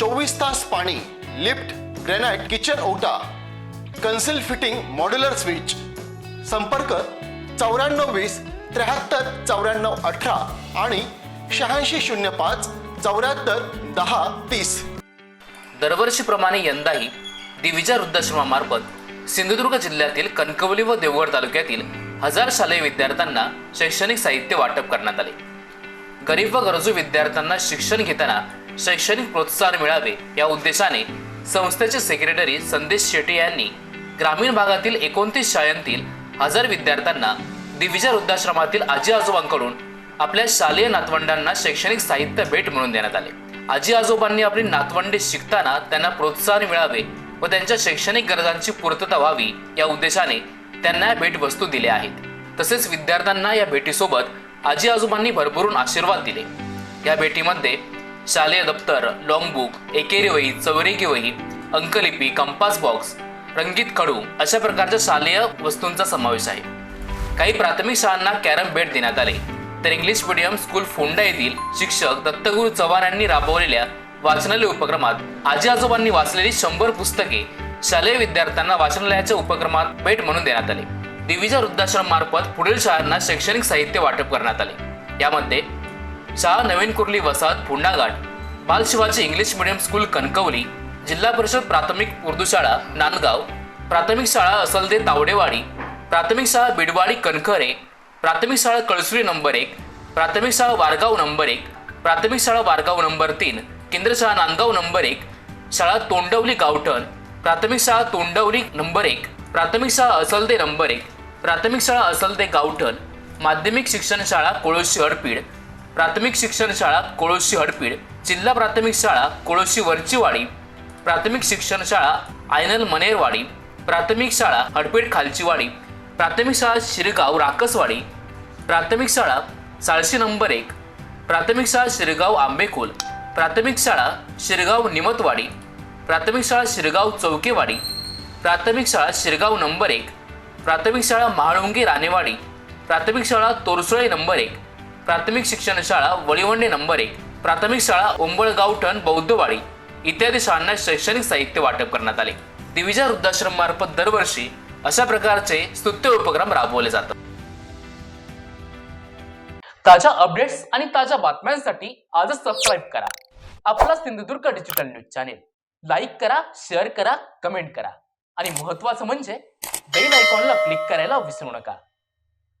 चोवीस तास पाणी लिफ्ट ग्रेनाइट किचन ओटा कन्सिल फिटिंग मॉड्युलर स्विच. संपर्क चौऱ्याण्णव वीस त्र्याहत्तर चौऱ्याण्णव अठरा आणि शहाऐंशी शून्य पाच चौऱ्याहत्तर दहा तीस. दरवर्षीप्रमाणे यंदाही दिविजा वृद्धाश्रमामार्फत सिंधुदुर्ग जिल्ह्यातील कणकवली व देवगड तालुक्यातील हजार शालेय विद्यार्थ्यांना शैक्षणिक साहित्य वाटप करण्यात आले. गरीब व गरजू विद्यार्थ्यांना शिक्षण घेताना शैक्षणिक प्रोत्साहन मिळावे या उद्देशाने संस्थेचे सेक्रेटरी संदेश शेट्टी यांनी ग्रामीण भागातील एकोणतीस शाळांतील हजार विद्यार्थ्यांना दिविजा वृद्धाश्रमातील आजी आजोबांकडून आपल्या शालेय नातवंडांना शैक्षणिक साहित्य भेट म्हणून देण्यात आले. आजी आजोबांनी आपली नातवंडे शिकताना त्यांना प्रोत्साहन मिळावे व त्यांच्या शैक्षणिक गरजांची पूर्तता व्हावी या उद्देशाने त्यांना भेटवस्तू दिल्या आहेत. तसेच विद्यार्थ्यांना या भेटीसोबत आजी आजोबांनी भरभरून आशीर्वाद दिले. या भेटीमध्ये शालेय दप्तर लॉंगबुक एकेरी वही चौरेकी वही अंकलिपी कंपास बॉक्स रंगीत खडू अशा प्रकारच्या शालेय वस्तूंचा समावेश आहे. काही प्राथमिक शाळांना कॅरम भेट देण्यात आले. तर इंग्लिश मीडियम स्कूल फोंडा येथील शिक्षक दत्तगुरु चव्हाण यांनी राबवलेल्या वाचनालय उपक्रमात आजी आजोबांनी वाचलेली शंभर पुस्तके शालेय विद्यार्थ्यांना वाचनालयाच्या उपक्रमात भेट म्हणून देण्यात आले. दिविजा वृद्धाश्रम मार्फत पुढील शाळांना शैक्षणिक साहित्य वाटप करण्यात आले. यामध्ये शाळा नवीन कुर्ली वसाहत Pundaghat Bal Shivaji English medium school Kankavli जिल्हा परिषद प्राथमिक उर्दू शाळा नांदगाव प्राथमिक शाळा असलदे तावडेवाडी प्राथमिक शाळा बिडवाडी कणखरे प्राथमिक शाळा कळसुरी नंबर एक प्राथमिक शाळा वारगाव नंबर एक प्राथमिक शाळा वारगाव नंबर तीन केंद्र शाळा नांदगाव नंबर एक शाळा तोंडवली गावठण प्राथमिक शाळा तोंडवली नंबर एक. प्राथमिक शाळा असलदे नंबर एक. प्राथमिक शाळा असलदे गावठण. माध्यमिक शिक्षण शाळा कोळोशी हडपीड. प्राथमिक शिक्षण शाळा कोळोशी हडपीड. जिल्हा प्राथमिक शाळा कोळोशी वरचीवाडी. प्राथमिक शिक्षण शाळा आयनल मनेरवाडी. प्राथमिक शाळा हडपीड खालचीवाडी. प्राथमिक शाळा शिरगाव राकसवाडी. प्राथमिक शाळा साळशी नंबर एक. प्राथमिक शाळा शिरगाव आंबेखोल प्राथमिक शाळा शिरगाव निमतवाडी. प्राथमिक शाळा शिरगाव चौकेवाडी. प्राथमिक शाळा शिरगाव नंबर एक. प्राथमिक शाळा महाळुंगी राणेवाडी. प्राथमिक शाळा तोरसुळे नंबर एक. प्राथमिक शिक्षण शाळा वळीवंडे नंबर एक. प्राथमिक शाळा ओंबळगावठण बौद्धवाडी. इत्यादी शाळांना शैक्षणिक साहित्य वाटप करण्यात आले. दिविजा वृद्धाश्रम मार्फत दरवर्षी अशा प्रकारचे स्तुत्य उपक्रम राबवले जातात. ताज्या अपडेट्स आणि ताज्या बातम्यांसाठी आजच सबस्क्राईब करा. आपला Sindhudurg digital news channel like करा शेअर करा कमेंट करा. आणि महत्वाचं म्हणजे बेल आयकॉनला क्लिक करायला विसरू नका.